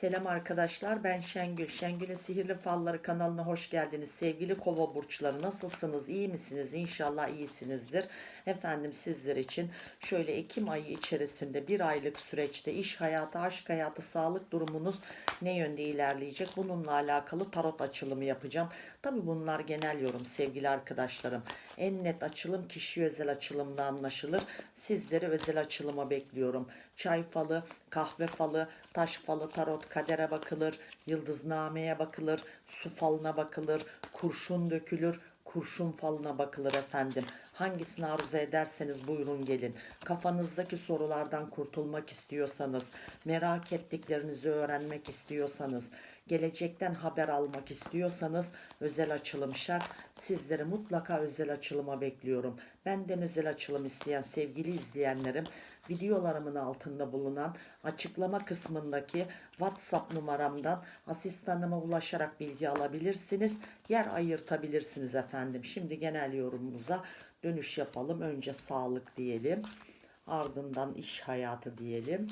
Selam arkadaşlar ben Şengül. Şengül'ün Sihirli Falları kanalına hoş geldiniz. Sevgili kova burçları nasılsınız? İyi misiniz? İnşallah iyisinizdir. Efendim sizler için şöyle Ekim ayı içerisinde bir aylık süreçte iş hayatı, aşk hayatı, sağlık durumunuz ne yönde ilerleyecek? Bununla alakalı tarot açılımı yapacağım. Tabi bunlar genel yorum sevgili arkadaşlarım. En net açılım kişi özel açılımda anlaşılır. Sizleri özel açılıma bekliyorum. Çay falı, kahve falı, taş falı, tarot, kadere bakılır, yıldıznameye bakılır, su falına bakılır, kurşun dökülür, kurşun falına bakılır efendim. Hangisini arzu ederseniz buyurun gelin. Kafanızdaki sorulardan kurtulmak istiyorsanız, merak ettiklerinizi öğrenmek istiyorsanız, gelecekten haber almak istiyorsanız özel açılım şart. Sizleri mutlaka özel açılıma bekliyorum. Benden özel açılım isteyen sevgili izleyenlerim videolarımın altında bulunan açıklama kısmındaki WhatsApp numaramdan asistanıma ulaşarak bilgi alabilirsiniz. Yer ayırtabilirsiniz efendim. Şimdi genel yorumumuza dönüş yapalım. Önce sağlık diyelim. Ardından iş hayatı diyelim.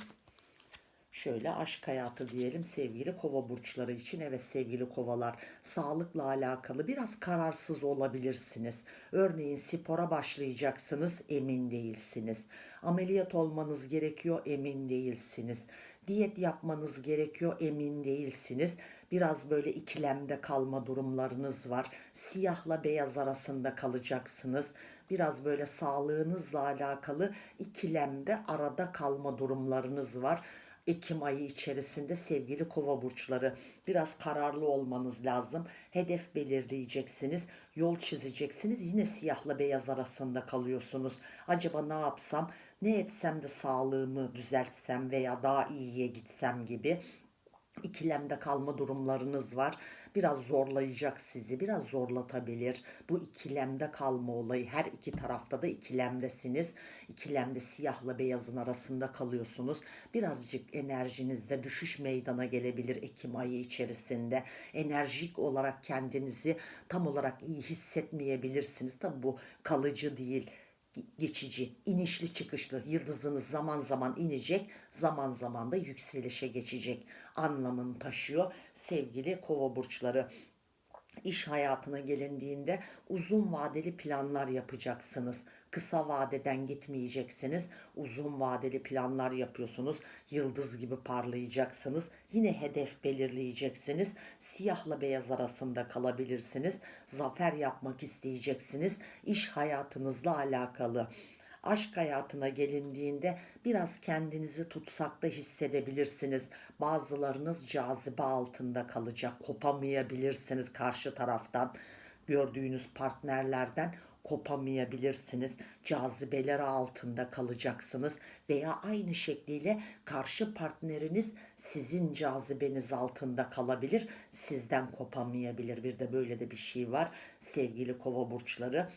Şöyle aşk hayatı diyelim sevgili kova burçları için. Evet sevgili kovalar sağlıkla alakalı biraz kararsız olabilirsiniz. Örneğin spora başlayacaksınız emin değilsiniz. Ameliyat olmanız gerekiyor emin değilsiniz. Diyet yapmanız gerekiyor emin değilsiniz. Biraz böyle ikilemde kalma durumlarınız var. Siyahla beyaz arasında kalacaksınız. Biraz böyle sağlığınızla alakalı ikilemde arada kalma durumlarınız var. Ekim ayı içerisinde sevgili kova burçları biraz kararlı olmanız lazım. Hedef belirleyeceksiniz, yol çizeceksiniz. Yine siyahla beyaz arasında kalıyorsunuz. Acaba ne yapsam, ne etsem de sağlığımı düzeltsem veya daha iyiye gitsem gibi ikilemde kalma durumlarınız var. Biraz zorlayacak sizi, biraz zorlatabilir. Bu ikilemde kalma olayı her iki tarafta da ikilemdesiniz. İkilemde siyahla beyazın arasında kalıyorsunuz. Birazcık enerjinizde düşüş meydana gelebilir Ekim ayı içerisinde. Enerjik olarak kendinizi tam olarak iyi hissetmeyebilirsiniz. Tabi bu kalıcı değil geçici, inişli çıkışlı yıldızınız zaman zaman inecek, zaman zaman da yükselişe geçecek anlamını taşıyor sevgili kova burçları. İş hayatına gelindiğinde uzun vadeli planlar yapacaksınız. Kısa vadeden gitmeyeceksiniz. Uzun vadeli planlar yapıyorsunuz. Yıldız gibi parlayacaksınız. Yine hedef belirleyeceksiniz. Siyahla beyaz arasında kalabilirsiniz. Zafer yapmak isteyeceksiniz. İş hayatınızla alakalı aşk hayatına gelindiğinde biraz kendinizi tutsakta hissedebilirsiniz. Bazılarınız cazibe altında kalacak, kopamayabilirsiniz karşı taraftan. Gördüğünüz partnerlerden kopamayabilirsiniz. Cazibeleri altında kalacaksınız veya aynı şekliyle karşı partneriniz sizin cazibeniz altında kalabilir. Sizden kopamayabilir. Bir de böyle de bir şey var. Sevgili kova burçları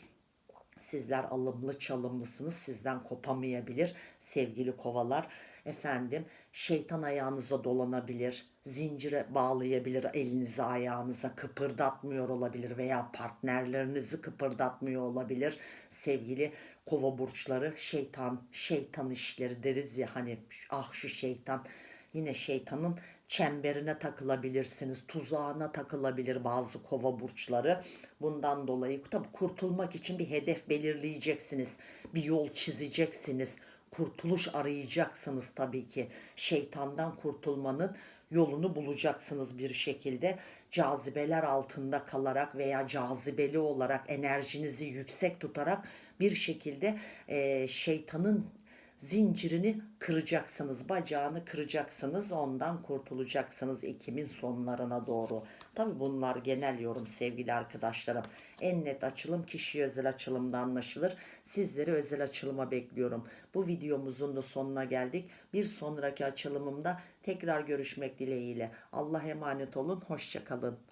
Sizler alımlı çalımlısınız. Sizden kopamayabilir sevgili kovalar. Efendim şeytan ayağınıza dolanabilir. Zincire bağlayabilir elinizi ayağınıza kıpırdatmıyor olabilir veya partnerlerinizi kıpırdatmıyor olabilir. Sevgili kova burçları şeytan, şeytan işleri deriz ya hani ah şu şeytan yine şeytanın çemberine takılabilirsiniz, tuzağına takılabilir bazı kova burçları. Bundan dolayı tabi kurtulmak için bir hedef belirleyeceksiniz, bir yol çizeceksiniz, kurtuluş arayacaksınız tabii ki. Şeytandan kurtulmanın yolunu bulacaksınız bir şekilde. Cazibeler altında kalarak veya cazibeli olarak enerjinizi yüksek tutarak bir şekilde e, şeytanın zincirini kıracaksınız, bacağını kıracaksınız, ondan kurtulacaksınız Ekim'in sonlarına doğru. Tabi bunlar genel yorum sevgili arkadaşlarım. En net açılım kişi özel açılımda anlaşılır. Sizleri özel açılıma bekliyorum. Bu videomuzun da sonuna geldik. Bir sonraki açılımımda tekrar görüşmek dileğiyle. Allah emanet olun, hoşçakalın.